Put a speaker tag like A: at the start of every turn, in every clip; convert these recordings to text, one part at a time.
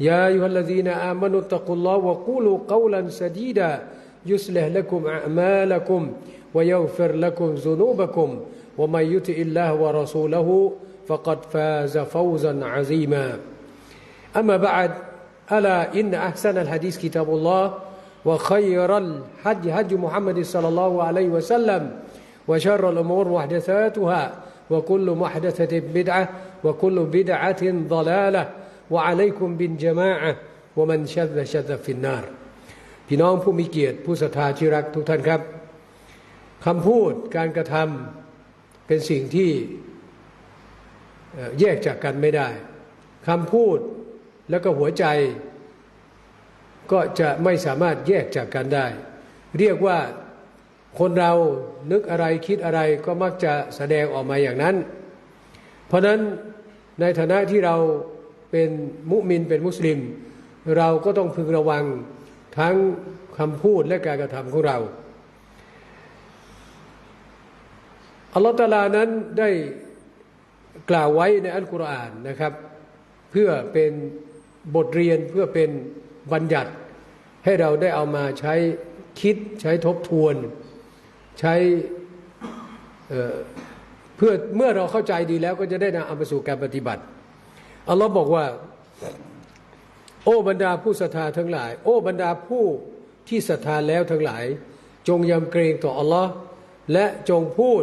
A: يا أيها الذين آمنوا اتقوا الله وقولوا قولا سديدا يصلح لكم أعمالكم ويغفر لكم ذنوبكم ومن يطع الله ورسوله فقد فاز فوزا عظيما. أما بعد ألا إن أحسن الحديث كتاب الله وخير الحج حج محمد صلى الله عليه وسلم وشر الأمور محدثاتها وكل محدثة بدعة وكل بدعة ضلالة วะอะลัยกุมบินจามะวะมันชัดชัดฟินนารพี่น้องผู้มีเกียรติผู้ศรัทธาที่รักทุกท่านครับคำพูดการกระทำเป็นสิ่งที่แยกจากกันไม่ได้คำพูดแล้วก็หัวใจ ก็จะไม่สามารถแยกจากกันได้ เรียกว่าคนเรานึกอะไรคิดอะไรก็มักจะแสดงออกมาอย่างนั้น เพราะนั้นในฐานะที่เรา เป็นมุมินเป็นมุสลิม เราก็ต้องพึงระวังทั้งคำพูดและการกระทำของเราอัลลอฮฺตาลานั้นได้กล่าวไว้ในอัลกุรอานนะครับ เพื่อเป็นบทเรียนเพื่อเป็นบัญญัติ ให้เราได้เอามาใช้คิดใช้ทบทวน ใช้เพื่อเมื่อเราเข้าใจดีแล้วก็จะได้นำเอาไปสู่การปฏิบัติ อัลลอฮ์บอกว่า โอ้บรรดาผู้ศรัทธาทั้งหลาย โอ้บรรดาผู้ที่ศรัทธาแล้วทั้งหลาย จงยำเกรงต่ออัลลอฮ์และจงพูด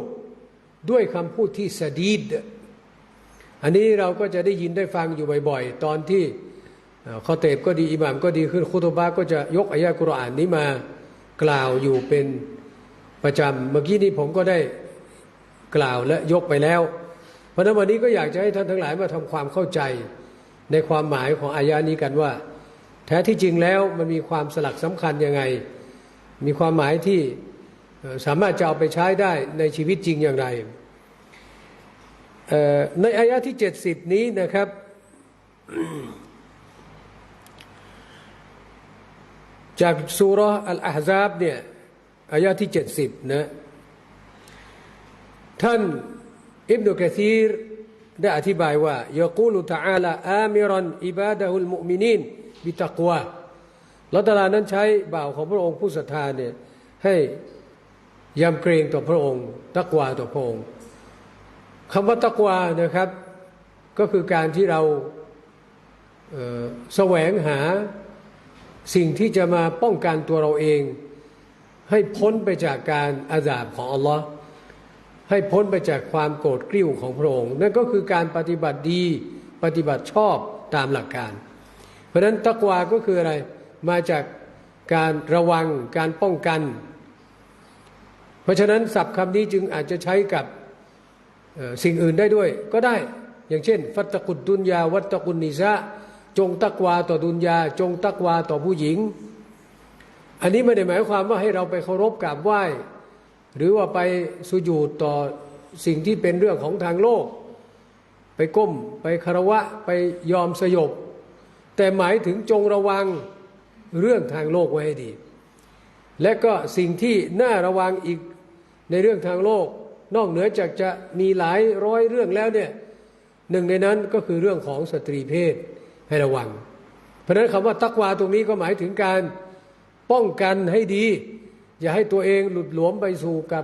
A: ด้วยคำพูดที่สดีดอันนี้เราก็จะได้ยินได้ฟังอยู่บ่อยๆ ตอนที่ข้อเตบก็ดีอิหมามก็ดีขึ้นคุตบะก็จะยกอายะกุรอานนี้มากล่าวอยู่เป็นประจำเมื่อกี้นี้ผมก็ได้กล่าวและยกไปแล้ว ราะนั้นวันนี้ก็อยากจะให้ท่านทั้งหลายมาทำความเข้าใจในความหมายของอายานี้กันว่า แท้ที่จริงแล้วมันมีความสลักสำคัญยังไง มีความหมายที่สามารถจะเอาไปใช้ได้ในชีวิตจริงอย่างไร ในอายะที่เจ็ดสิบนี้นะครับจากสุรอัลอาฮซาบเนี่ยอายะที่เจ็ดสิบนะ ท่าน อิบนุกะซีรได้อธิบายว่ายกูลุตาอาลาอามิรันอิบาดะฮุลมุมินินบิตักวาละตลานั้นใช้บ่าวของพระองค์ผู้ศรัทธาเนี่ยให้ยำเกรงต่อพระองค์ ตักวาต่อพระองค์คำว่าตักวานะครับ ก็คือการที่เราแสวงหาสิ่งที่จะมาป้องกันตัวเราเอง ให้พ้นไปจากการอาสาบของอัลลอฮ์ ให้พ้นไปจากความโกรธกริ้วของพระองค์นั่นก็คือการปฏิบัติดีปฏิบัติชอบตามหลักการ เพราะฉะนั้นตักวาก็คืออะไรมาจากการระวังการป้องกัน เพราะฉะนั้นศัพท์คำนี้จึงอาจจะใช้กับสิ่งอื่นได้ด้วยก็ได้อย่างเช่น ฟัตกุดดุนยาวัตกุนนิซะจงตักวาต่อดุนยา จงตักวาต่อผู้หญิง อันนี้ไม่ได้หมายความว่าให้เราไปเคารพกราบไหว้ หรือว่าไปสุญูดต่อสิ่งที่เป็นเรื่องของทางโลก ไปก้มไปคารวะไปยอมสยบ แต่หมายถึงจงระวังเรื่องทางโลกไว้ให้ดี และก็สิ่งที่น่าระวังอีกในเรื่องทางโลก นอกเหนือจากจะมีหลายร้อยเรื่องแล้วเนี่ยหนึ่งในนั้นก็คือเรื่องของสตรีเพศให้ระวัง เพราะฉะนั้นคำว่าตักวาตรงนี้ก็หมายถึงการป้องกันให้ดี อย่าให้ตัวเองหลุดหลวมไปสู่กับ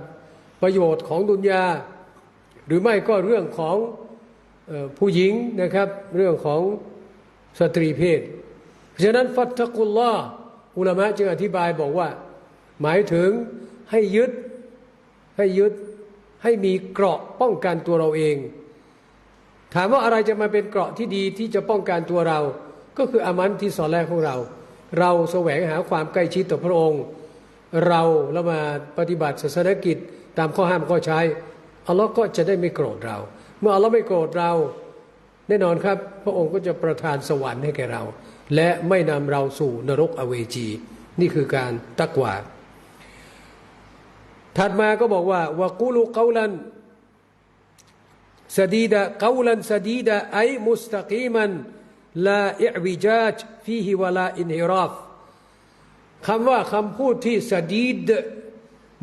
A: ประโยชน์ของดุนยา หรือไม่ก็เรื่องของผู้หญิงนะครับ เรื่องของสตรีเพศ เพราะฉะนั้นฟัตตะกุลลออุลามะจึงอธิบายบอกว่า หมายถึงให้ยึดให้ยึดให้มีเกราะป้องกันตัวเราเอง ถามว่าอะไรจะมาเป็นเกราะที่ดีที่จะป้องกันตัวเรา ก็คืออามันที่สอนแรกของเรา เราแสวงหาความใกล้ชิดต่อพระองค์ เราแล้วมาปฏิบัติศาสนกิจตามข้อห้ามข้อใช้อัลลอฮ์ก็จะได้ไม่โกรธเรา เมื่ออัลลอฮ์ไม่โกรธเรา แน่นอนครับ พระองค์ก็จะประทานสวรรค์ให้แก่เรา และไม่นำเราสู่นรกอเวจี นี่คือการตักวาถัดมาก็บอกว่าวกูลูกาลันสดีดะกาลันสดีดะไอมุสตะกีมันลาอิวิจาจฟีฮิวลาอินฮิราฟ คำว่าคำพูดที่สดีด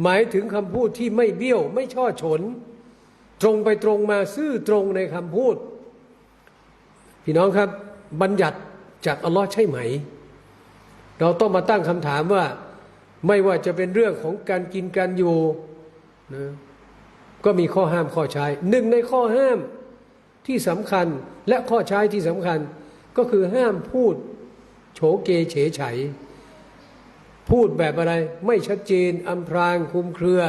A: หมายถึงคำพูดที่ไม่เบี้ยว ไม่ช่อฉน ตรงไปตรงมาซื่อตรงในคำพูด พี่น้องครับบัญญัติจากอัลลอฮ์ใช่ไหม เราต้องมาตั้งคำถามว่า ไม่ว่าจะเป็นเรื่องของการกินการอยู่นะก็มีข้อห้ามข้อใช้หนึ่งในข้อห้ามที่สำคัญและข้อใช้ที่สำคัญ ก็คือห้ามพูด โฉเกเฉไฉ พูดแบบอะไรไม่ชัดเจนอำพรางคุมเครือ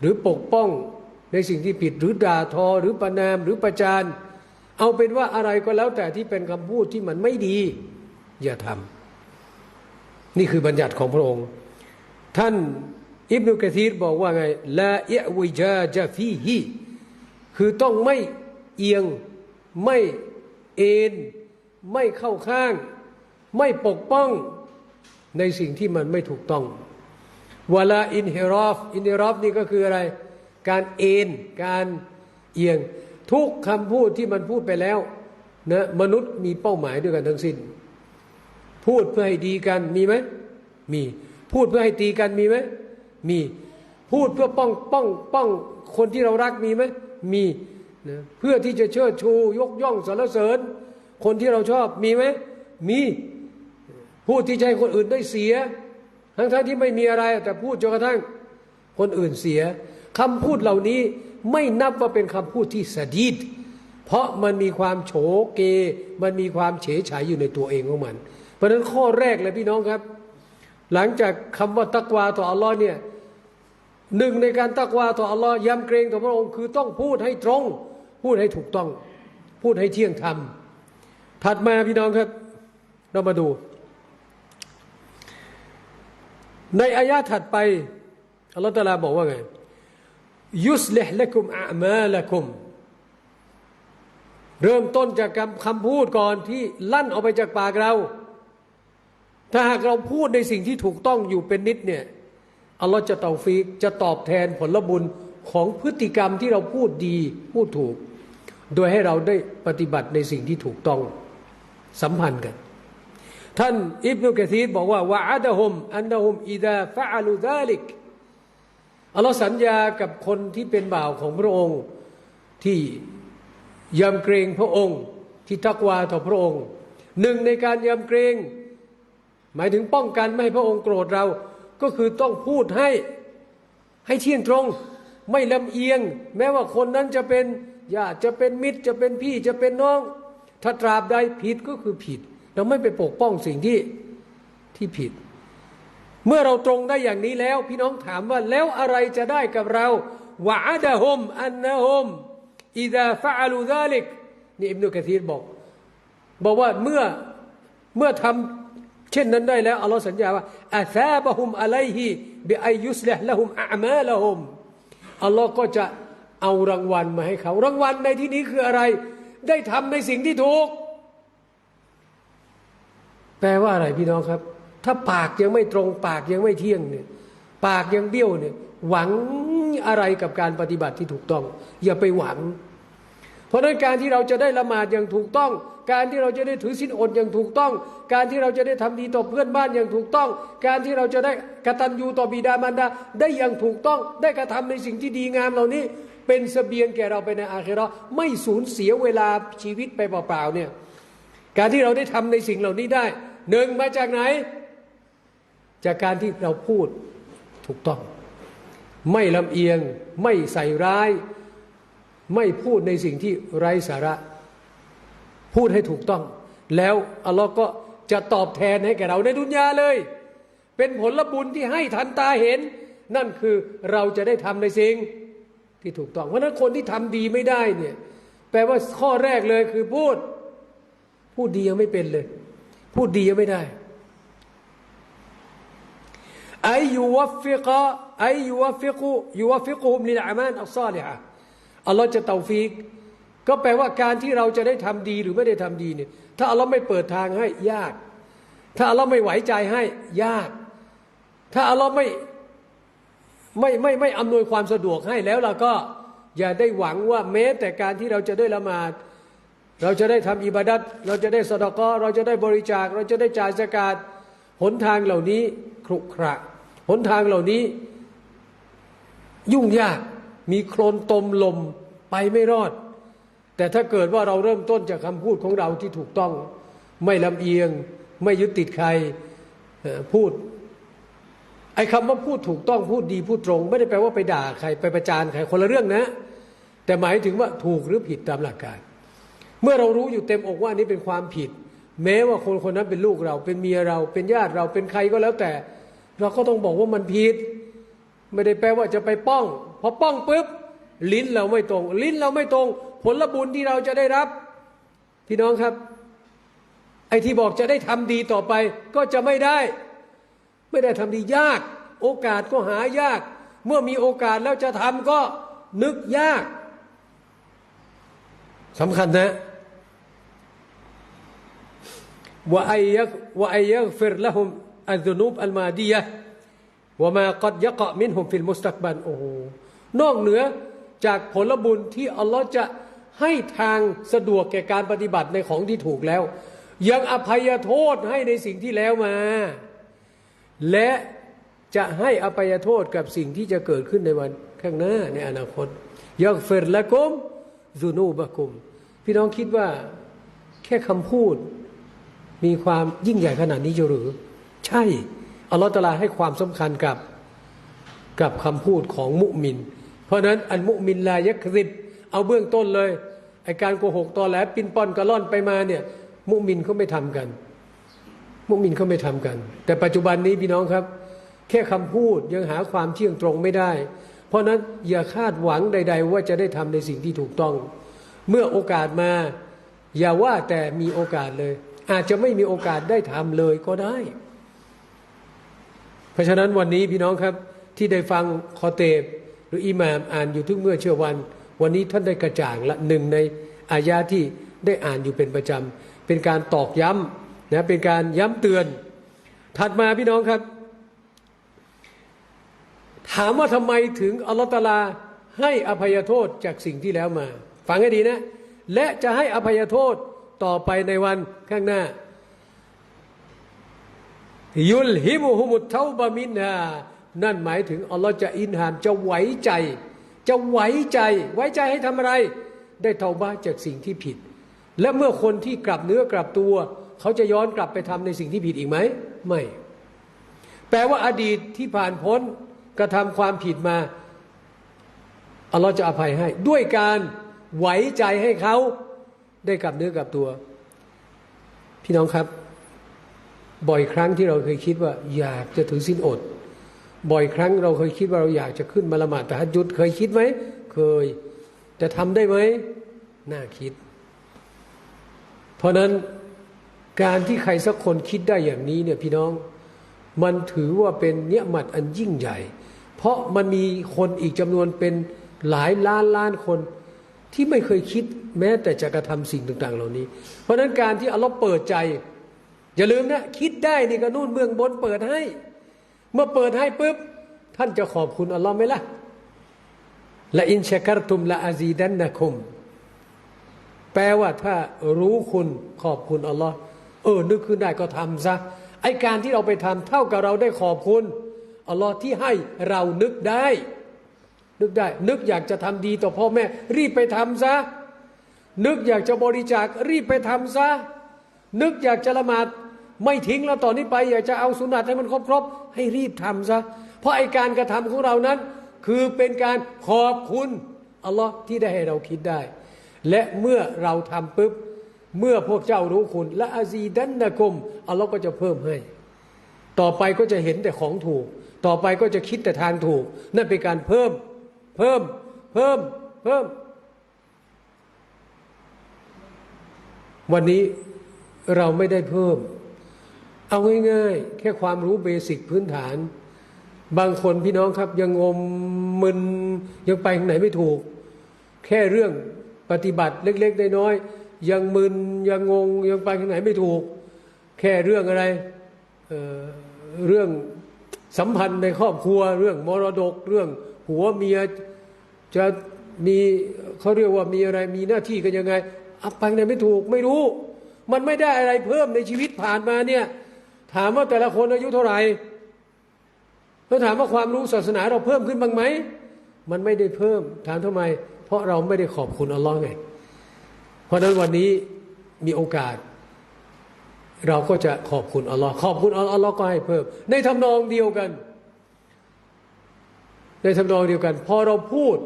A: หรือปกป้องในสิ่งที่ผิดหรือด่าทอหรือประนามหรือประจานเอาเป็นว่าอะไรก็แล้วแต่ที่เป็นคำพูดที่มันไม่ดี อย่าทำนี่คือบัญญัติของพระองค์ ท่านอิบนุกะซีรบอกว่าไงลาเอะวิจาจาฟีฮีคือต้องไม่เอียงไม่เอ็น ไม่เข้าข้าง ไม่ปกป้อง ในสิ่งที่มันไม่ถูกต้องเวลาอินเฮรอฟอินเฮรอฟนี่ก็คืออะไร การเอ็นการเอียง ทุกคำพูดที่มันพูดไปแล้วนะมนุษย์มีเป้าหมายด้วยกันทั้งสิ้น พูดเพื่อให้ดีกันมีไหมมี พูดเพื่อให้ตีกันมีไหมมีพูดเพื่อป้องป้องป้องคนที่เรารักมีไหมมีนะเพื่อที่จะเชิดชูยกย่องสรรเสริญ คนที่เราชอบมีไหมมี พูดที่ให้คนอื่นได้เสีย ทั้งท่านที่ไม่มีอะไร แต่พูดจนกระทั่งคนอื่นเสียคำพูดเหล่านี้ไม่นับว่าเป็นคำพูดที่สดีดเพราะมันมีความโฉเก มันมีความเฉยฉายอยู่ในตัวเองของมัน เพราะฉะนั้นข้อแรกเลยพี่น้องครับ หลังจากคำว่าตักวาต่ออัลลอฮ์เนี่ยหนึ่งในการตักวาต่ออัลลอฮ์ยำเกรงต่อพระองค์คือต้องพูดให้ตรง พูดให้ถูกต้อง พูดให้เที่ยงธรรมถัดมาพี่น้องครับ เรามาดู ในอายะถัดไปอัลลอฮฺตาลาบอกว่าไงยุสเลห์ละกุมอามาละกุม เริ่มต้นจากคำพูดก่อนที่ลั่นออกไปจากปากเรา ถ้าหากเราพูดในสิ่งที่ถูกต้องอยู่เป็นนิดเนี่ยอัลลอฮ์จะตอฟีกจะตอบแทนผลบุญของพฤติกรรมที่เราพูดดีพูดถูก โดยให้เราได้ปฏิบัติในสิ่งที่ถูกต้องสัมพันธ์กัน ท่านอิบนุกะซีดบอกว่าวะอาดะฮุมอันนะฮุมอิดาฟะอาลูซาลิกอัลลอฮ์สัญญากับคนที่เป็นบ่าวของพระองค์ที่ยำเกรงพระองค์ ที่ทักวาต่อพระองค์ หนึ่งในการยำเกรง หมายถึงป้องกันไม่ให้พระองค์โกรธเรา ก็คือต้องพูดให้ให้เที่ยงตรง ไม่ลำเอียง แม้ว่าคนนั้นจะเป็นญาติจะเป็นมิตรจะเป็นพี่จะเป็นน้อง ถ้าตราบใดผิดก็คือผิด เราไม่ไปปกป้องสิ่งที่ที่ผิด เมื่อเราตรงได้อย่างนี้แล้ว พี่น้องถามว่าแล้วอะไรจะได้กับเราวะดะฮุมอันนะฮุมอิดาฟะอลูซาลิกนี่อิบนุกะซีรบอก บอกว่าเมื่อเมื่อทำเช่นนั้นได้แล้วอัลลอฮ์สัญญาว่าอาซาบะฮุมอะลัยฮิบิอายุสละละฮุมอามาละฮุมอัลลอฮ์ก็จะเอารางวัลมาให้เขา รางวัลในที่นี้คืออะไร ได้ทำในสิ่งที่ถูก แปลว่าอะไรพี่น้องครับ ถ้าปากยังไม่ตรง ปากยังไม่เที่ยงเนี่ย ปากยังเบี้ยวเนี่ย หวังอะไรกับการปฏิบัติที่ถูกต้อง อย่าไปหวัง เพราะนั้นการที่เราจะได้ละหมาดอย่างถูกต้อง การที่เราจะได้ถือศีลอดอย่างถูกต้อง การที่เราจะได้ทำดีต่อเพื่อนบ้านอย่างถูกต้อง การที่เราจะได้กระตัญญูต่อบิดามารดาได้อย่างถูกต้อง ได้กระทำในสิ่งที่ดีงามเหล่านี้ เป็นเสบียงแก่เราไปในอาคราไม่สูญเสียเวลาชีวิตไปเปล่าๆเนี่ยการที่เราได้ทำในสิ่งเหล่านี้ได้ หนึ่งมาจากไหน จากการที่เราพูดถูกต้อง ไม่ลำเอียง ไม่ใส่ร้าย ไม่พูดในสิ่งที่ไร้สาระ พูดให้ถูกต้อง แล้วอัลลอฮ์ก็จะตอบแทนให้แก่เราในดุนยาเลย เป็นผลบุญที่ให้ทันตาเห็น นั่นคือเราจะได้ทำในสิ่งที่ถูกต้อง เพราะนั้นคนที่ทำดีไม่ได้เนี่ยแปลว่าข้อแรกเลยคือพูด พูดดียังไม่เป็นเลย พูดดียังไม่ได้ไอยูวัฟิกะไอยูวัฟิกุยูวัฟิกุมลิลอามานอัลซาลิฮะอัลลอฮ์จะเตาฟีก ก็แปลว่าการที่เราจะได้ทำดีหรือไม่ได้ทำดีเนี่ยถ้าอัลลอฮ์ไม่เปิดทางให้ยาก ถ้าอัลลอฮ์ไม่ไหวใจให้ยาก ถ้าอัลลอฮ์ไม่ไม่ไม่ไม่อำนวยความสะดวกให้แล้วเราก็อย่าได้หวังว่าแม้แต่การที่เราจะได้ละหมาด เราจะได้ทำอิบาดัตเราจะได้สดกอเราจะได้บริจาค เราจะได้จ่ายสกาดหนทางเหล่านี้ครุขระหนทางเหล่านี้ ยุ่งยากมีโคลนตมลมไปไม่รอด แต่ถ้าเกิดว่าเราเริ่มต้นจากคำพูดของเราที่ถูกต้อง ไม่ลำเอียง ไม่ยึดติดใครพูดไอ้คำว่าพูดถูกต้องพูดดีพูดตรง ไม่ได้แปลว่าไปด่าใครไปประจานใครคนละเรื่องนะ แต่หมายถึงว่าถูกหรือผิดตามหลักการ เมื่อเรารู้อยู่เต็มอกว่าอันนี้เป็นความผิด แม้ว่าคนคนนั้นเป็นลูกเราเป็นเมียเราเป็นญาติเราเป็นใครก็แล้วแต่ เราก็ต้องบอกว่ามันผิด ไม่ได้แปลว่าจะไปป้องพอป้องปุ๊บลิ้นเราไม่ตรง ลิ้นเราไม่ตรง ผลบุญที่เราจะได้รับ พี่น้องครับ ไอ้ที่บอกจะได้ทำดีต่อไปก็จะไม่ได้ ไม่ได้ทำดียาก โอกาสก็หายาก เมื่อมีโอกาสแล้วจะทำก็นึกยากสำคัญนะ ว่าอยักว่าอยักฟิรละหุมอัลนุบอัลมาดียะว่ามากัดยะกะมินหุมฟิลมุสตักบันโอ้โหนอกเหนือจากผลบุญที่อัลลอฮ์จะให้ทางสะดวกแก่การปฏิบัติในของที่ถูกแล้ว ยังอภัยโทษให้ในสิ่งที่แล้วมา และจะให้อภัยโทษกับสิ่งที่จะเกิดขึ้นในวันข้างหน้าในอนาคตยักฟิรละกุมซูนูบะกุม พี่น้องคิดว่าแค่คำพูด มีความยิ่งใหญ่ขนาดนี้จะหรือ ใช่อัลลอฮฺตะลาให้ความสำคัญกับกับคำพูดของมุมิน เพราะฉะนั้นอันมุมินลายักริบเอาเบื้องต้นเลยไอการโกหกตอแหลปินป้อนกระล่อนไปมาเนี่ยมุมินเขาไม่ทำกัน มุมินเขาไม่ทำกัน แต่ปัจจุบันนี้พี่น้องครับ แค่คำพูดยังหาความเที่ยงตรงไม่ได้ เพราะนั้นอย่าคาดหวังใด ๆ ว่าจะได้ทำในสิ่งที่ถูกต้อง เมื่อโอกาสมา อย่าว่าแต่มีโอกาสเลย อาจจะไม่มีโอกาสได้ทำเลยก็ได้ เพราะฉะนั้นวันนี้พี่น้องครับที่ได้ฟังคอเตบหรืออิหม่ามอ่านอยู่ทุกเมื่อเชื่อวัน วันนี้ท่านได้กระจ่างละหนึ่งในอายาที่ได้อ่านอยู่เป็นประจำเป็นการตอกย้ำนะเป็นการย้ำเตือน ถัดมาพี่น้องครับ ถามว่าทำไมถึงอัลลอฮฺตะอาลาให้อภัยโทษจากสิ่งที่แล้วมา ฟังให้ดีนะ และจะให้อภัยโทษ ต่อไปในวันข้างหน้า ยุลฮิมุฮุมุตเทาบะมินฮานั่นหมายถึงอัลลอฮ์จะอินหามจะไหวใจ จะไหวใจ ไว้ใจให้ทำอะไร ได้เทาบ้าจากสิ่งที่ผิด และเมื่อคนที่กลับเนื้อกลับตัว เขาจะย้อนกลับไปทำในสิ่งที่ผิดอีกไหม ไม่ แปลว่าอดีตที่ผ่านพ้นกระทำความผิดมาอัลลอฮ์จะอภัยให้ ด้วยการไหวใจให้เขา ได้กลับเนื้อกลับตัว พี่น้องครับ บ่อยครั้งที่เราเคยคิดว่า อยากจะถือสินอด บ่อยครั้งเราเคยคิดว่าเราอยากจะขึ้นมาละหมาดแตะฮัดยุดเคยคิดไหมเคยแต่ทำได้ไหมน่าคิด เพราะนั้นการที่ใครสักคนคิดได้อย่างนี้เนี่ยพี่น้องมันถือว่าเป็นเนียมัดอันยิ่งใหญ่ เพราะมันมีคนอีกจำนวนเป็นหลายล้านล้านคน ที่ไม่เคยคิดแม้แต่จะกระทำสิ่งต่างๆ เหล่านี้ เพราะฉะนั้นการที่อัลลอฮ์เปิดใจ อย่าลืมนะ คิดได้นี่ก็นู่นเมืองบนเปิดให้ เมื่อเปิดให้ปุ๊บ ท่านจะขอบคุณอัลลอฮ์ไหมล่ะละอินชักรตุมละอาซีดันนะคุม แปลว่าถ้ารู้คุณขอบคุณอัลลอฮ์เออ นึกขึ้นได้ก็ทำซะไอการที่เราไปทำเท่ากับเราได้ขอบคุณอัลลอฮ์ที่ให้เรานึกได้ นึกได้ นึกอยากจะทำดีต่อพ่อแม่ รีบไปทำซะ นึกอยากจะบริจาครีบไปทำซะ นึกอยากจะละหมาดไม่ทิ้งแล้วต่อนนี้ไป อยากจะเอาสุนัตให้มันครบๆให้รีบทำซะ เพราะไอการกระทำของเรานั้น คือเป็นการขอบคุณอัลลอฮ์ที่ได้ให้เราคิดได้ และเมื่อเราทำปุ๊บเมื่อพวกเจ้ารู้คุณ และอาซีดันนะกุมอัลลอฮ์ก็จะเพิ่มให้ ต่อไปก็จะเห็นแต่ของถูก ต่อไปก็จะคิดแต่ทางถูก นั่นเป็นการเพิ่ม เพิ่ม เพิ่ม เพิ่ม วันนี้เราไม่ได้เพิ่ม เอาง่ายๆ แค่ความรู้เบสิกพื้นฐาน บางคนพี่น้องครับยังงมมึนยังไปทางไหนไม่ถูก แค่เรื่องปฏิบัติเล็กๆน้อยๆยังมึนยังงงยังไปทางไหนไม่ถูก แค่เรื่องอะไรเเรื่องสัมพันธ์ในครอบครัว เรื่องมรดกเรื่อง ผัวเมียจะมีเขาเรียกว่ามีอะไรมีหน้าที่กันยังไงอับไปทางไหนไม่ถูกไม่รู้ มันไม่ได้อะไรเพิ่มในชีวิตผ่านมาเนี่ยถามว่าแต่ละคนอายุเท่าไหร่แล้วถามว่าความรู้ศาสนาเราเพิ่มขึ้นบ้างไหมมันไม่ได้เพิ่มถามทำไม เพราะเราไม่ได้ขอบคุณอัลลอฮ์ไงเพราะฉะนั้นวันนี้มีโอกาส เราก็จะขอบคุณอัลลอฮ์ขอบคุณอัลลอฮ์ก็ให้เพิ่ม ในทำนองเดียวกัน ในทำนองเดียวกัน พอเราพูด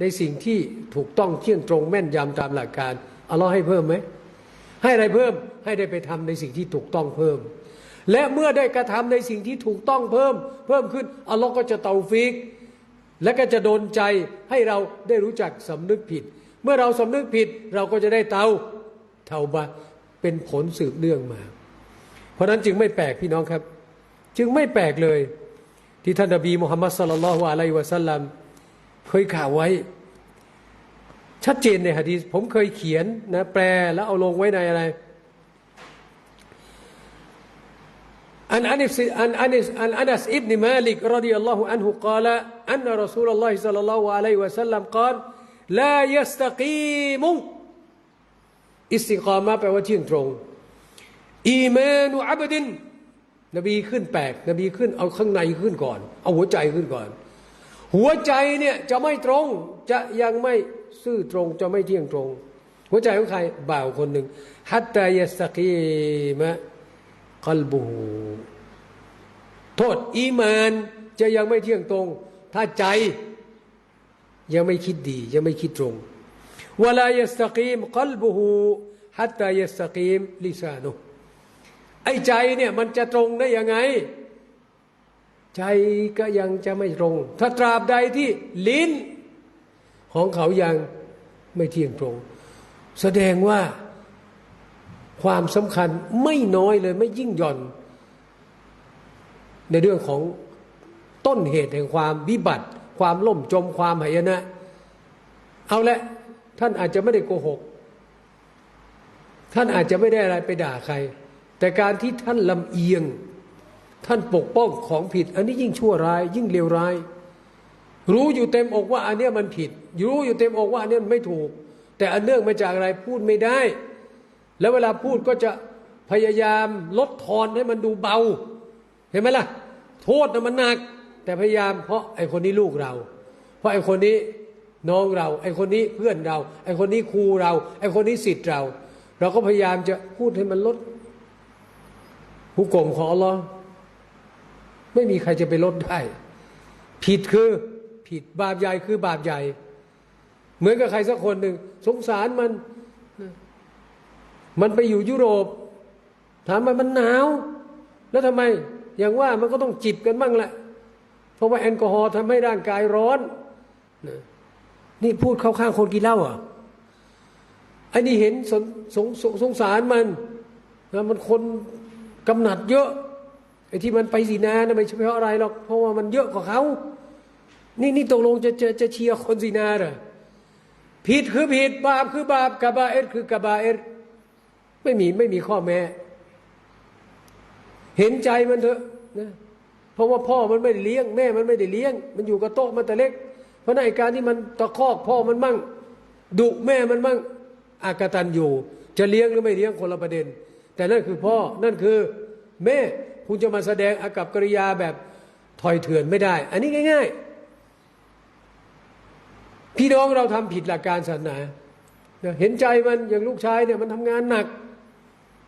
A: ในสิ่งที่ถูกต้องเที่ยงตรงแม่นยำตามหลักการอัลลอฮ์ให้เพิ่มไหมให้อะไรเพิ่มให้ได้ไปทำในสิ่งที่ถูกต้องเพิ่ม และเมื่อได้กระทำในสิ่งที่ถูกต้องเพิ่ม เพิ่มขึ้นอัลลอฮ์ก็จะเตาฟิก และก็จะโดนใจให้เราได้รู้จักสำนึกผิด เมื่อเราสำนึกผิดเราก็จะได้เตาเทาบะเป็นผลสืบเนื่องมา เพราะนั้นจึงไม่แปลกพี่น้องครับ จึงไม่แปลกเลย ที่ท่านนบีมุฮัมมัดสัลลัลลอฮุอะลัยวะสัลลัมเคยข่าวไว้ ชัดเจนในฮะดีษผมเคยเขียนนะแปลแล้วเอาลงไว้ในอะไรอันอันอิบอันอันอันอันอัสอิบนมาลิกรดิยัลลอฮุอันฮุกาลอันรอซูลลอฮิสัลลัลลอฮุอะลัยวะสัลลัมกล่าวลายัสตะกีมุอิสติกามะแปลว่าเที่ยงตรงอีมานุอับดิน นบีขึ้นแปลกนบีขึ้นเอาข้างในขึ้นก่อน เอาหัวใจขึ้นก่อน หัวใจเนี่ยจะไม่ตรงจะยังไม่ซื่อตรงจะไม่เที่ยงตรง หัวใจของใครบ่าวคนหนึ่งฮัตตายสกีมะกัลบูโทษอีมานจะยังไม่เที่ยงตรง ถ้าใจยังไม่คิดดี ยังไม่คิดตรงวลายสกีมกัลบูฮัตตายสกีมลิซานุ อ้ใจเนี่ยมันจะตรงได้ยังไง ใจก็ยังจะไม่ตรง ถ้าตราบใดที่ลิ้น ของเขายังไม่เที่ยงตรง แสดงว่าความสำคัญไม่น้อยเลยไม่ยิ่งหย่อน ในเรื่องของต้นเหตุแห่งความวิบัติ ความล่มจมความหายนะ เอาละท่านอาจจะไม่ได้โกหก ท่านอาจจะไม่ได้อะไรไปด่าใคร แต่การที่ท่านลำเอียง ท่านปกป้องของผิด อันนี้ยิ่งชั่วร้าย ยิ่งเลวร้าย รู้อยู่เต็มอกว่าอันเนี้ยมันผิด รู้อยู่เต็มอกว่าอันเนี้ยมันไม่ถูก แต่อันเนื่องมาจากอะไรพูดไม่ได้ แล้วเวลาพูดก็จะพยายามลดทอนให้มันดูเบา เห็นไหมล่ะ โทษนะมันหนัก แต่พยายามเพราะไอ้คนนี้ลูกเรา เพราะไอ้คนนี้น้องเรา ไอ้คนนี้เพื่อนเรา ไอ้คนนี้ครูเรา ไอ้คนนี้สิทธิ์เรา เราก็พยายามจะพูดให้มันลด หุกกลมของอัลลอฮ์ไม่มีใครจะไปลดได้ ผิดคือผิดบาปใหญ่คือบาปใหญ่ เหมือนกับใครสักคนหนึ่ง สงสารมัน มันไปอยู่ยุโรป ถามมันมันหนาว แล้วทำไม อย่างว่ามันก็ต้องจิบกันบ้างแหละ เพราะว่าแอลกอฮอล์ทำให้ร่างกายร้อน นี่พูดเข้าข้างคนกินเหล้าอะไอ้นี่เห็นสงสงสงสงสารมันนะมันคน กำหนัดเยอะไอ้ที่มันไปสีนานะไม่ใช่เพราะอะไรหรอกเพราะว่ามันเยอะกว่าเขานี่นี่ตกลงจะจะจะเชียร์คนสีนาเหรอผิดคือผิดบาปคือบาปกาบาเอรคือกาบาเอรไม่มีไม่มีข้อแม้ เห็นใจมันเถอะนะเพราะว่าพ่อมันไม่ได้เลี้ยง แม่มันไม่ได้เลี้ยง มันอยู่กับโต๊ะมันแต่เล็ก เพราะในการที่มันตะคอกพ่อมันมั่งดุแม่มันมั่งอากตันอยู่ จะเลี้ยงหรือไม่เลี้ยงคนละประเด็น แต่นั่นคือพ่อนั่นคือแม่คุณจะมาแสดงอากับกริยาแบบถอยเถื่อนไม่ได้ อันนี้ง่าย ๆ พี่น้องเราทำผิดหลักการศาสนาเห็นใจมันอย่างลูกชายเนี่ยมันทำงานหนัก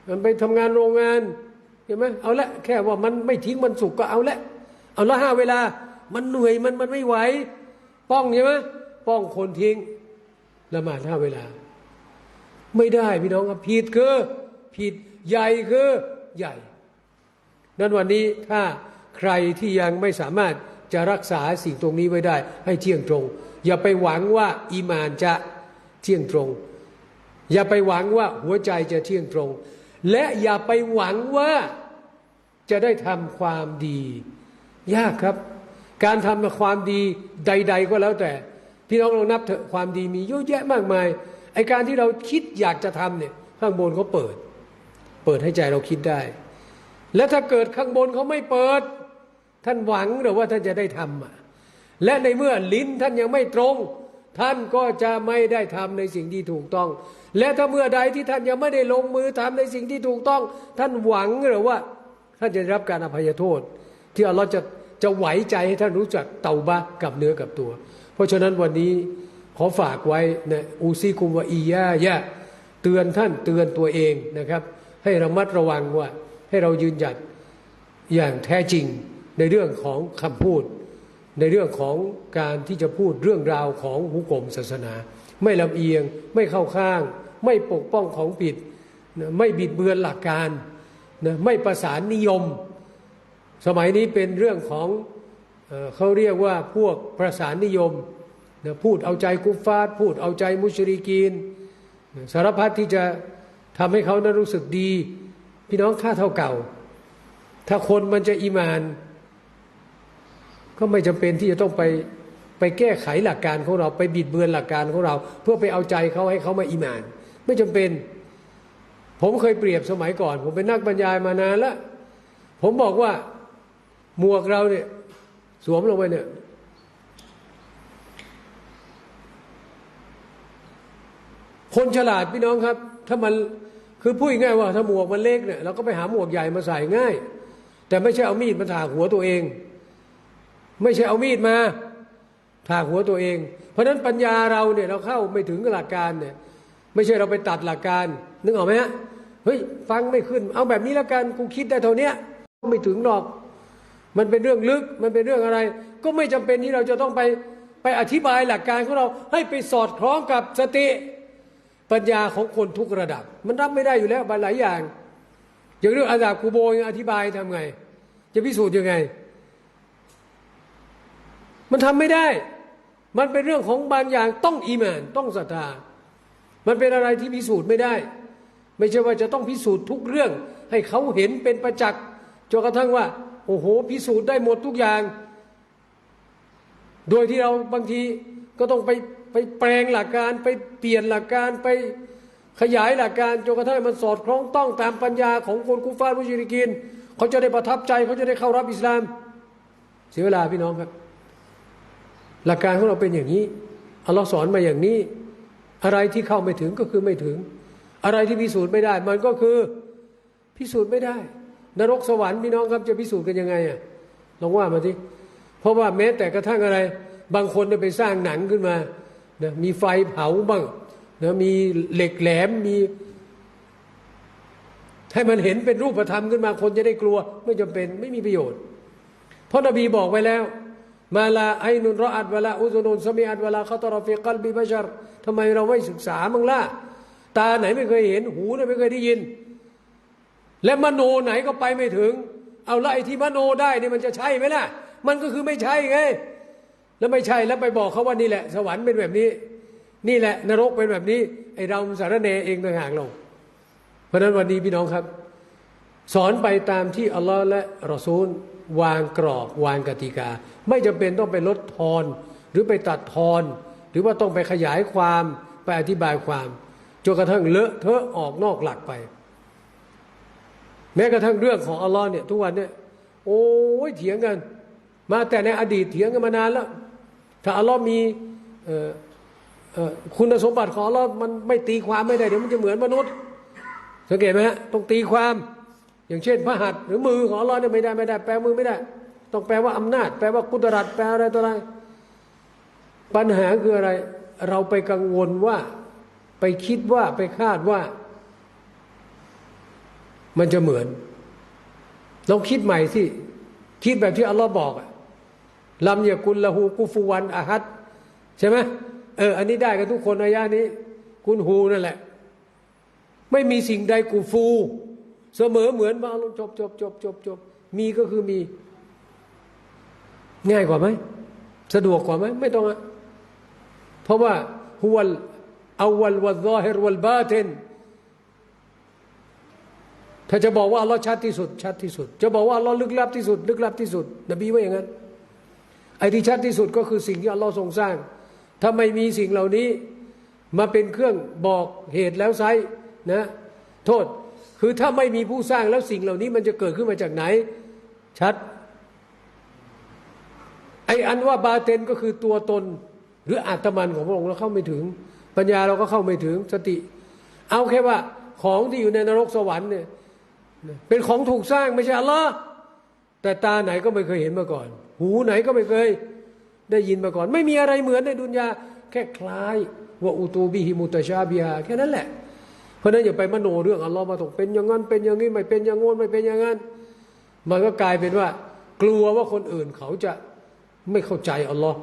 A: มันไปทำงานโรงงานเห็นไหมเอาละแค่ว่ามันไม่ทิ้งมันสุกก็เอาละ เอาละห้าเวลา มันเหนื่อยมันมันไม่ไหวป้องใช่ไหมป้องคนทิ้งละหมาดห้าเวลา ไม่ได้พี่น้องครับผิดคือผิด ใหญ่คือใหญ่นั้นวันนี้ถ้าใครที่ยังไม่สามารถจะรักษาสิ่งตรงนี้ไว้ได้ ให้เที่ยงตรง อย่าไปหวังว่าอีมานจะเที่ยงตรง อย่าไปหวังว่าหัวใจจะเที่ยงตรง และอย่าไปหวังว่าจะได้ทำความดี ยากครับ การทำความดีใด ๆ ก็แล้วแต่ พี่น้องลองนับเถอะความดีมีเยอะแยะมากมายไอการที่เราคิดอยากจะทำเนี่ยข้างบนเขาเปิด เปิดให้ใจเราคิดได้ และถ้าเกิดข้างบนเขาไม่เปิด ท่านหวังหรือว่าท่านจะได้ทำอะและในเมื่อลิ้นท่านยังไม่ตรง ท่านก็จะไม่ได้ทำในสิ่งที่ถูกต้อง และถ้าเมื่อใดที่ท่านยังไม่ได้ลงมือทำในสิ่งที่ถูกต้อง ท่านหวังหรือว่า ท่านจะได้รับการอภัยโทษ ที่อัลลอฮ์จะจะไหวใจให้ท่านรู้จักเตาบะกับเนื้อกับตัว เพราะฉะนั้นวันนี้ขอฝากไว้นะอูซีกุมวะอียะยะเตือนท่านเตือนตัวเองนะครับ ให้ระมัดระวังว่า ให้เรายืนหยัดอย่างแท้จริงในเรื่องของคำพูด ในเรื่องของการที่จะพูดเรื่องราวของหุกรมศาสนา ไม่ลำเอียงไม่เข้าข้าง ไม่ปกป้องของผิด ไม่บิดเบือนหลักการนะไม่ประสานนิยม สมัยนี้เป็นเรื่องของเขาเรียกว่าพวกประสานนิยมนะพูดเอาใจกุฟฟาร์พูดเอาใจมุชริกีน สารพัดที่จะ ทำให้เขานั้นรู้สึกดี พี่น้องค่าเท่าเก่า ถ้าคนมันจะอีมาน ก็ไม่จำเป็นที่จะต้องไปไปแก้ไขหลักการของเราไปบิดเบือนหลักการของเรา เพื่อไปเอาใจเขาให้เขามาอีมาน ไม่จำเป็น ผมเคยเปรียบสมัยก่อน ผมเป็นนักบรรยายมานานแล้วผมบอกว่าหมวกเราเนี่ย สวมลงไปเนี่ย คนฉลาดพี่น้องครับ ถ้ามันคือพูดง่ายว่าถ้าหมวกมันเล็กเนี่ยเราก็ไปหาหมวกใหญ่มาใส่ง่าย แต่ไม่ใช่เอามีดมาถากหัวตัวเอง ไม่ใช่เอามีดมาถากหัวตัวเอง เพราะฉะนั้นปัญญาเราเนี่ยเราเข้าไม่ถึงหลักการเนี่ยไม่ใช่เราไปตัดหลักการ นึกออกไหมฮะเฮ้ยฟังไม่ขึ้น เอาแบบนี้แล้วกันกูคิดได้เท่านี้ไม่ถึงหรอก มันเป็นเรื่องลึกมันเป็นเรื่องอะไร ก็ไม่จำเป็นที่เราจะต้องไปไปอธิบายหลักการของเราให้ไปสอดคล้องกับสติ ปัญญาของคนทุกระดับ มันรับไม่ได้อยู่แล้วหลายอย่าง อย่างเรื่องอาดาบกูโบยังอธิบายทำไง จะพิสูจน์ยังไง มันทำไม่ได้ มันเป็นเรื่องของบางอย่างต้องอีแมนต้องศรัทธา มันเป็นอะไรที่พิสูจน์ไม่ได้ ไม่ใช่ว่าจะต้องพิสูจน์ทุกเรื่อง ให้เขาเห็นเป็นประจักษ์จนกระทั่งว่า โอ้โห พิสูจน์ได้หมดทุกอย่าง โดยที่เราบางทีก็ต้องไป ไปแปลงหลักการไปเปลี่ยนหลักการไปขยายหลักการจนกระทั่งมันสอดคล้องต้องตามปัญญาของคนกุฟาร์มุชริกินเขาจะได้ประทับใจเขาจะได้เข้ารับอิสลาม เสียเวลาพี่น้องครับ หลักการของเราเป็นอย่างนี้อัลลอฮ์สอนมาอย่างนี้ อะไรที่เข้าไม่ถึงก็คือไม่ถึง อะไรที่พิสูจน์ไม่ได้ มันก็คือพิสูจน์ไม่ได้ นรกสวรรค์พี่น้องครับจะพิสูจน์กันยังไงอะลองว่ามาทีเพราะว่าแม้แต่กระทั่งอะไร บางคนเนี่ยไปสร้างหนังขึ้นมา นะมีไฟเผาบ้างนะมีเหล็กแหลมมีให้มันเห็นเป็นรูปธรรมขึ้นมาคนจะได้กลัว ไม่จำเป็นไม่มีประโยชน์ เพราะนบีบอกไว้แล้ว มาลาไอนุนรออัดเวลาอุซุนุนสมีอัดเวลาเขาตรอฟิกัลบิบัชรทำไมเราไม่ศึกษามั่งล่ะตาไหนไม่เคยเห็นหูไหนไม่เคยได้ยิน และมโนไหนก็ไปไม่ถึง เอาละไอที่มโนได้นี่มันจะใช่ไหมล่ะ มันก็คือไม่ใช่ไง แล้วไม่ใช่แล้วไปบอกเขาว่านี่แหละ สวรรค์เป็นแบบนี้ นี่แหละ นรกเป็นแบบนี้ไอเราสารเนเองต่างหากเราเพราะนั้นวันนี้พี่น้องครับ สอนไปตามที่อัลลอฮ์และรอซูล วางกรอบวางกติกา ไม่จำเป็นต้องไปลดทอนหรือไปตัดทอนหรือว่าต้องไปขยายความไปอธิบายความจนกระทั่งเลอะเทอะออกนอกหลักไป แม้กระทั่งเรื่องของอัลลอฮ์เนี่ยทุกวันเนี่ยโอ้ยเถียงกัน มาแต่ในอดีตเถียงกันมานานแล้ว ถ้าอัลลอฮ์มีคุณสมบัติของอัลลอฮ์มันไม่ตีความไม่ได้เดี๋ยวมันจะเหมือนมนุษย์ สังเกตไหมฮะต้องตีความ อย่างเช่นพระหัตถ์หรือมือของอัลลอฮ์เนี่ยไม่ได้ไม่ได้ แปลมือไม่ได้ ต้องแปลว่าอำนาจ แปลว่ากุดรัตแปลอะไรตัวอะไรปัญหาคืออะไร เราไปกังวลว่าไปคิดว่าไปคาดว่า มันจะเหมือนลองคิดใหม่สิคิดแบบที่อัลลอฮ์บอกอะ ลำยากุลละหูกุฟูวันอาฮัดใช่ไหมเอออันนี้ได้กันทุกคนอายะนี้ กุลฮูนั่นแหละ ไม่มีสิ่งใดกูฟู เสมอเหมือนมาลงจบจบจบจบจบมีก็คือมี ง่ายกว่าไหมสะดวกกว่าไหมไม่ต้องอะเพราะว่าฮุวลอาวัลวัลซอฮิรวัลบาตินถ้าจะบอกว่าอัลลอฮ์ชัดที่สุด ชัดที่สุด จะบอกว่าอัลลอฮ์ลึกลับที่สุด ลึกลับที่สุด นบีว่าอย่างนั้น ไอ้ที่ชัดที่สุดก็คือสิ่งที่อัลลอฮ์ทรงสร้าง ถ้าไม่มีสิ่งเหล่านี้มาเป็นเครื่องบอกเหตุแล้วไซนะโทษคือถ้าไม่มีผู้สร้างแล้วสิ่งเหล่านี้มันจะเกิดขึ้นมาจากไหน ชัด ไอ้อันว่าบาเตนก็คือตัวตน หรืออาตมันของพระองค์เราเข้าไม่ถึง ปัญญาเราก็เข้าไม่ถึงสติ เอาแค่ว่าของที่อยู่ในนรกสวรรค์เนี่ยเป็นของถูกสร้างไม่ใช่อัลลอฮ์แต่ตาไหนก็ไม่เคยเห็นมาก่อน หูไหนก็ไม่เคย ได้ยินมาก่อน ไม่มีอะไรเหมือนในดุนยา แค่คล้ายว่าอุตูบิฮิมุตชาบิฮาแค่นั้นแหละ เพราะนั้นอย่าไปมโนเรื่องอัลลอฮ์มาตกเป็นอย่างนั้นเป็นอย่างนี้ไม่เป็นอย่างงนไม่เป็นอย่างนั้นมันก็กลายเป็นว่า กลัวว่าคนอื่นเขาจะไม่เข้าใจอัลลอฮ์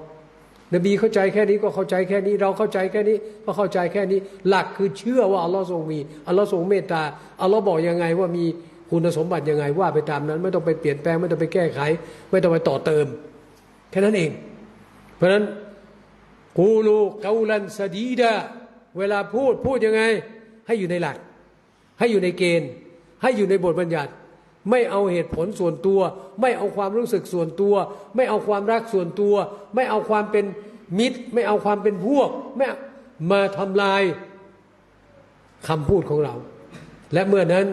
A: นบีเข้าใจแค่นี้ก็เข้าใจแค่นี้ เราเข้าใจแค่นี้ก็เข้าใจแค่นี้ หลักคือเชื่อว่าอัลลอฮ์ทรงมีอัลลอฮ์ทรงเมตตาอัลลอฮ์บอกยังไงว่ามี คุณสมบัติยังไงว่าไปตามนั้น ไม่ต้องไปเปลี่ยนแปลงไม่ต้องไปแก้ไข ไม่ต้องไปต่อเติม แค่นั้นเอง เพราะฉะนั้นกูลูเกาลันสดีดาเวลาพูดพูดยังไง ให้อยู่ในหลัก ให้อยู่ในเกณฑ์ ให้อยู่ในบทบัญญัติ ไม่เอาเหตุผลส่วนตัว ไม่เอาความรู้สึกส่วนตัว ไม่เอาความรักส่วนตัว ไม่เอาความเป็นมิตร ไม่เอาความเป็นพวกไม่มาทำลายคำพูดของเรา และเมื่อนั้น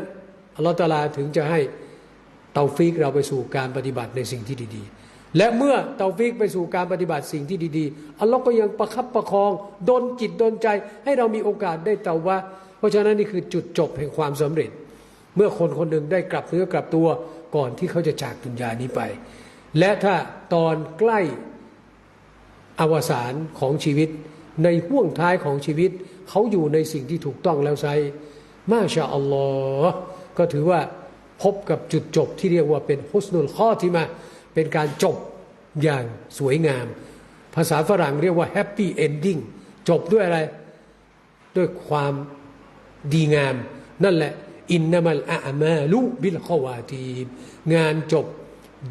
A: อัลลอฮฺตาลาถึงจะให้เตาฟิกเราไปสู่การปฏิบัติในสิ่งที่ดีๆ และเมื่อเตาฟิกไปสู่การปฏิบัติสิ่งที่ดีๆ อัลลอฮ์ก็ยังประคับประคองดนจิตดนใจ ให้เรามีโอกาสได้เตาว่าเพราะฉะนั้นนี่คือจุดจบแห่งความสำเร็จ เมื่อคนคนหนึ่งได้กลับเนื้อกลับตัวก่อนที่เขาจะจากดุนยานี้ไป และถ้าตอนใกล้อวสานของชีวิต ในห่วงท้ายของชีวิต เขาอยู่ในสิ่งที่ถูกต้องแล้วไซมาชาอัลลอฮ์ ก็ถือว่าพบกับจุดจบที่เรียกว่าเป็นฮุสนุลข้อที่มาเป็นการจบอย่างสวยงาม ภาษาฝรั่งเรียกว่าแฮปปี้เอนดิ้งจบด้วยอะไร ด้วยความดีงาม นั่นแหละ อินนามัลอามาลุบิลขวาตีงานจบ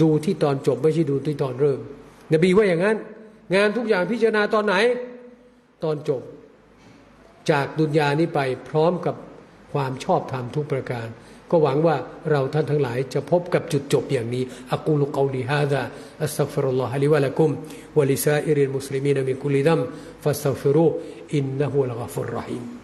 A: ดูที่ตอนจบไม่ใช่ดูที่ตอนเริ่ม นบีว่าอย่างนั้น งานทุกอย่างพิจารณาตอนไหน ตอนจบ จากดุนยานี้ไปพร้อมกับความชอบธรรมทุกประการ ก็หวังว่าเราท่านทั้งหลายจะพบกับจุดจบอย่างนี้อักูลุกอลีฮาดะอัสซัฟรุลลอฮะลิวะลักุมวะลิซาอิริลมุสลิมีนมินกุลิดัมฟัสซัฟรุอินนะฮุลกัฟุรรหิม